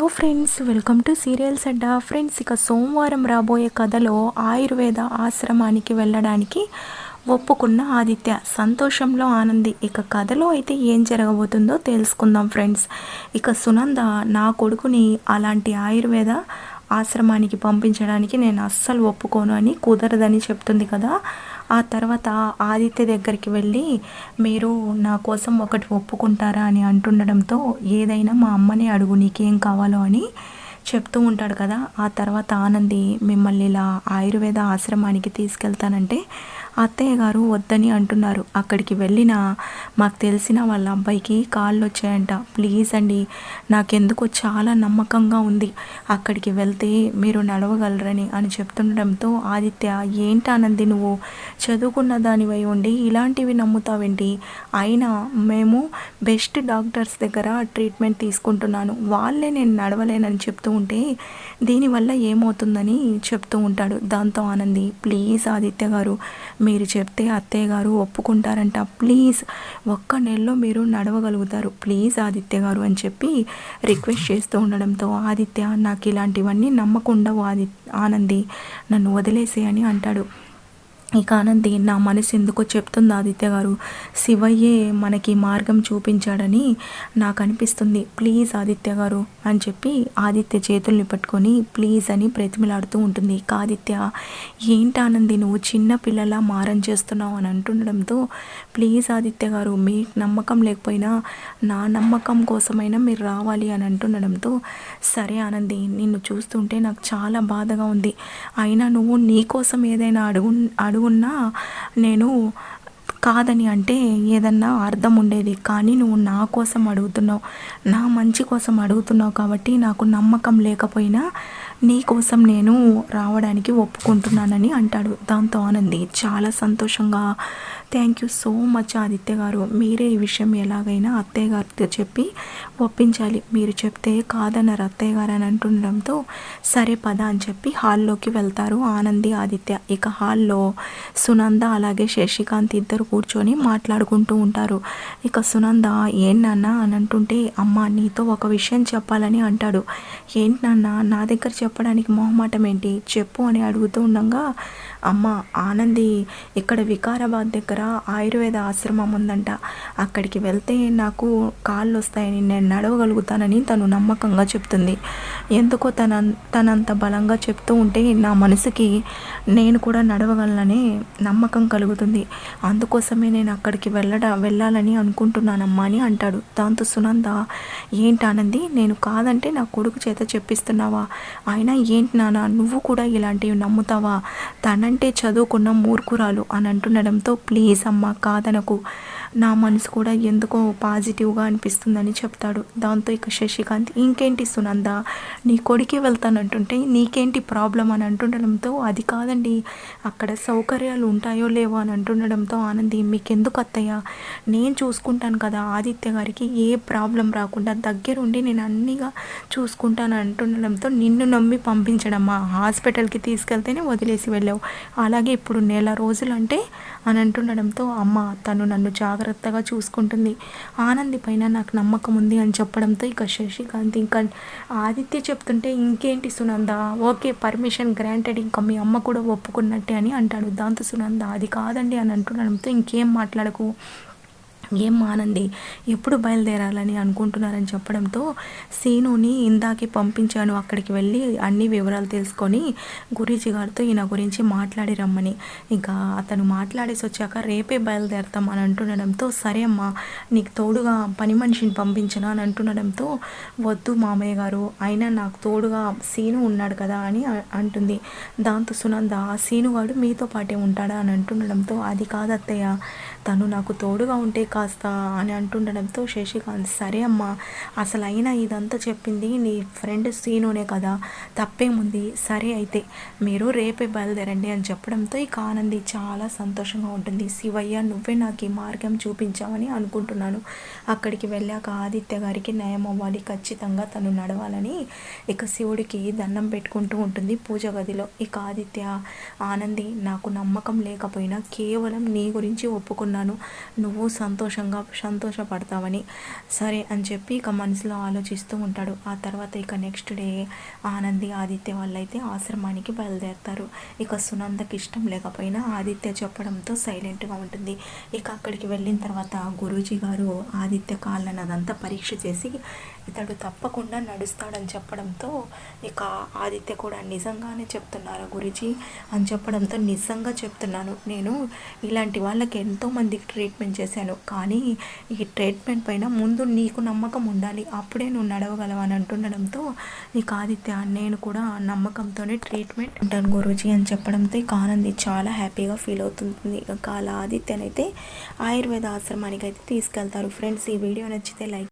Hello friends welcome to serials Adda friends ఇక సోమవారం రాబోయే కథలో ఆయుర్వేద ఆశ్రమానికి వెళ్ళడానికి ఒప్పుకున్న ఆదిత్య సంతోషంలో ఆనంది. ఇక కథలో అయితే ఏం జరగబోతుందో తెలుసుకుందాం ఫ్రెండ్స్. ఇక సునంద నా కొడుకుని అలాంటి ఆయుర్వేద ఆశ్రమానికి పంపించడానికి నేను అస్సలు ఒప్పుకోను అని కుదరదని చెప్తుంది కదా. ఆ తర్వాత ఆదిత్య దగ్గరికి వెళ్ళి మీరు నా కోసం ఒకటి ఒప్పుకుంటారా? అని అంటుండడంతో ఏదైనా మా అమ్మని అడుగు నీకేం కావాలో అని చెప్తూ ఉంటాడు కదా. ఆ తర్వాత ఆనంది మిమ్మల్ని ఇలా ఆయుర్వేద ఆశ్రమానికి తీసుకెళ్తానంటే అత్తయ్య గారు వద్దని అంటున్నారు. అక్కడికి వెళ్ళిన మాకు తెలిసిన వాళ్ళ అబ్బాయికి కాళ్ళు వచ్చాయంట ప్లీజ్ అండి నాకెందుకో చాలా నమ్మకంగా ఉంది. అక్కడికి వెళ్తే మీరు నడవగలరని అని చెప్తుండడంతో ఆదిత్య ఏంటానంది నువ్వు? చదువుకున్న దానివై ఉండి ఇలాంటివి నమ్ముతావేంటి? అయినా మేము బెస్ట్ డాక్టర్స్ దగ్గర ట్రీట్మెంట్ తీసుకుంటున్నాను. వాళ్ళే నేను నడవలేనని చెప్తూ ఉంటే దీనివల్ల ఏమవుతుందని చెప్తూ ఉంటాడు. దాంతో ఆనంది ప్లీజ్ ఆదిత్య గారు మీరు చెప్తే అత్తయ్య గారు ఒప్పుకుంటారంట. ప్లీజ్ ఒక్క నెలలో మీరు నడవగలుగుతారు. ప్లీజ్ ఆదిత్య గారు అని చెప్పి రిక్వెస్ట్ చేస్తూ ఉండడంతో ఆదిత్య నాకు ఇలాంటివన్నీ నమ్మకుండవు ఆది ఆనంది నన్ను వదిలేసే అని అంటాడు. ఇక ఆనంది నా మనసు ఎందుకో చెప్తుంది ఆదిత్య గారు. శివయ్యే మనకి మార్గం చూపించాడని నాకు అనిపిస్తుంది. ప్లీజ్ ఆదిత్య గారు అని చెప్పి ఆదిత్య చేతుల్ని పట్టుకొని ప్లీజ్ అని ప్రతిమలాడుతూ ఉంటుంది. ఇక ఆదిత్య ఏంటి ఆనంది నువ్వు చిన్న పిల్లలా మారం చేస్తున్నావు అని అంటుండడంతో ప్లీజ్ ఆదిత్య గారు మీ నమ్మకం లేకపోయినా నా నమ్మకం కోసమైనా మీరు రావాలి అని అంటుండడంతో సరే ఆనంది నిన్ను చూస్తుంటే నాకు చాలా బాధగా ఉంది. అయినా నువ్వు నీ కోసం ఏదైనా అడుగు అడుగు ఉన్నా నేను కాదని అంటే ఏదన్నా అర్థం ఉండేది. కానీ నువ్వు నా కోసం అడుగుతున్నావు. నా మంచి కోసం అడుగుతున్నావు కాబట్టి నాకు నమ్మకం లేకపోయినా నీ కోసం నేను రావడానికి ఒప్పుకుంటున్నానని అంటాడు. దాంతో ఆనంది చాలా సంతోషంగా thank you so much Aditya garu. మీరే ఈ విషయం ఎలాగైనా అత్తయ్య గారితో చెప్పి ఒప్పించాలి. మీరు చెప్తే కాదన్నారు అత్తయ్య గారు అని అంటుండడంతో సరే పద అని చెప్పి హాల్లోకి వెళ్తారు ఆనంది ఆదిత్య. ఇక హాల్లో సునంద అలాగే శశికాంత్ ఇద్దరు కూర్చొని మాట్లాడుకుంటూ ఉంటారు. ఇక సునంద ఏంటి అని అంటుంటే అమ్మ నీతో ఒక విషయం చెప్పాలని అంటాడు. ఏంటి నా దగ్గర చెప్పడానికి మొహమాటం ఏంటి? చెప్పు అని అడుగుతూ ఉండగా అమ్మ ఆనంది ఇక్కడ వికారాబాద్ దగ్గర ఆయుర్వేద ఆశ్రమం ఉందంట. అక్కడికి వెళ్తే నాకు కాళ్ళు వస్తాయని నేను నడవగలుగుతానని తను నమ్మకంగా చెప్తుంది. ఎందుకో తన తనంత బలంగా చెప్తూ ఉంటే నా మనసుకి నేను కూడా నడవగలనని నమ్మకం కలుగుతుంది. అందుకోసమే నేను అక్కడికి వెళ్ళడ వెళ్ళాలని అనుకుంటున్నానమ్మా అని అంటాడు. దాంతో సునంద ఏంటి ఆనంది నేను కాదంటే నా కొడుకు చేత చెప్పిస్తున్నావా? అయినా ఏంటి నాన్న నువ్వు కూడా ఇలాంటివి నమ్ముతావా? తన అంటే చదువుకున్న మూర్ఖురాలు అని అంటుండడంతో ప్లీజ్ అమ్మ కాదనకు. నా మనసు కూడా ఎందుకో పాజిటివ్గా అనిపిస్తుందని చెప్తాడు. దాంతో ఇక శశికాంత్ ఇంకేంటి సునంద నీ కొడుకే వెళ్తానంటుంటే నీకేంటి ప్రాబ్లం? అని అంటుండడంతో అది కాదండి అక్కడ సౌకర్యాలు ఉంటాయో లేవో? అని అంటుండడంతో ఆనంది మీకెందుకు అత్తయ్య? నేను చూసుకుంటాను కదా ఆదిత్య గారికి ఏ ప్రాబ్లం రాకుండా దగ్గరుండి నేను అన్నీగా చూసుకుంటాను అంటుండడంతో నిన్ను నమ్మి పంపించడమ్మా హాస్పిటల్కి తీసుకెళ్తేనే వదిలేసి వెళ్ళావు. అలాగే ఇప్పుడు నెల రోజులు అంటే అని అంటుండడంతో అమ్మ తను నన్ను జాగ్రత్తగా చూసుకుంటుంది. ఆనంది పైన నాకు నమ్మకం ఉంది అని చెప్పడంతో ఇక శశికాంత్ ఇంకా ఆదిత్య చెప్తుంటే ఇంకేంటి సునంద? ఓకే పర్మిషన్ గ్రాంటెడ్ ఇంకా మీ అమ్మ కూడా ఒప్పుకున్నట్టే అని అంటాడు. దాంతో సునంద అది కాదండి అని అంటుండడంతో ఇంకేం మాట్లాడకు. ఏం ఆనంది ఎప్పుడు బయలుదేరాలని అనుకుంటున్నారని చెప్పడంతో సీనుని ఇందాకే పంపించాను. అక్కడికి వెళ్ళి అన్ని వివరాలు తెలుసుకొని గురీజీ గారితో ఈయన గురించి మాట్లాడి రమ్మని. ఇంకా అతను మాట్లాడేసి వచ్చాక రేపే బయలుదేరతాం అని అంటుండడంతో సరే అమ్మా నీకు తోడుగా పని మనిషిని పంపించను అని అంటుండడంతో వద్దు మామయ్య గారు అయినా నాకు తోడుగా సీను ఉన్నాడు కదా అని అంటుంది. దాంతో సునంద ఆ సీనుగాడు మీతో పాటే ఉంటాడా? అని అంటుండడంతో అది కాదు అత్తయ్య తను నాకు తోడుగా ఉంటే కాస్త అని అంటుండడంతో శశికాంత్ సరే అమ్మా అసలు అయినా ఇదంతా చెప్పింది నీ ఫ్రెండ్ సీనునే కదా తప్పేముంది? సరే అయితే మీరు రేపే బయలుదేరండి అని చెప్పడంతో ఇక ఆనంది చాలా సంతోషంగా ఉంటుంది. శివయ్య నువ్వే నాకు ఈ మార్గం చూపించావని అనుకుంటున్నాను. అక్కడికి వెళ్ళాక ఆదిత్య గారికి నయం అవ్వాలి ఖచ్చితంగా తను నడవాలని ఇక శివుడికి దండం పెట్టుకుంటూ ఉంటుంది పూజ గదిలో. ఇక ఆదిత్య ఆనంది నాకు నమ్మకం లేకపోయినా కేవలం నీ గురించి ఒప్పుకున్నాను అనుకున్నాను. నువ్వు సంతోషంగా సంతోషపడతావని. సరే అని చెప్పి ఇక మనసులో ఆలోచిస్తూ ఉంటాడు. ఆ తర్వాత ఇక నెక్స్ట్ డే ఆనంది ఆదిత్య వాళ్ళైతే ఆశ్రమానికి బయలుదేరుతారు. ఇక సునందకి ఇష్టం లేకపోయినా ఆదిత్య చెప్పడంతో సైలెంట్గా ఉంటుంది. ఇక అక్కడికి వెళ్ళిన తర్వాత గురూజీ గారు ఆదిత్య కాళ్ళని అదంతా పరీక్ష చేసి ఇతడు తప్పకుండా నడుస్తాడని చెప్పడంతో ఇక ఆదిత్య కూడా నిజంగానే చెప్తున్నారు గురుజీ? అని చెప్పడంతో నిజంగా చెప్తున్నాను. నేను ఇలాంటి వాళ్ళకి ఎంతో మందికి ట్రీట్మెంట్ చేశాను. కానీ ఈ ట్రీట్మెంట్ పైన ముందు నీకు నమ్మకం ఉండాలి. అప్పుడే నువ్వు నడవగలవు అని అంటుండడంతో నీకు ఆదిత్య నేను కూడా నమ్మకంతోనే ట్రీట్మెంట్ ఉంటాను గురూజీ అని చెప్పడంతో ఇక ఆనంది చాలా హ్యాపీగా ఫీల్ అవుతుంది. ఇక అలా ఆదిత్యనైతే ఆయుర్వేద ఆశ్రమానికి అయితే తీసుకెళ్తారు. ఫ్రెండ్స్ ఈ వీడియో నచ్చితే లైక్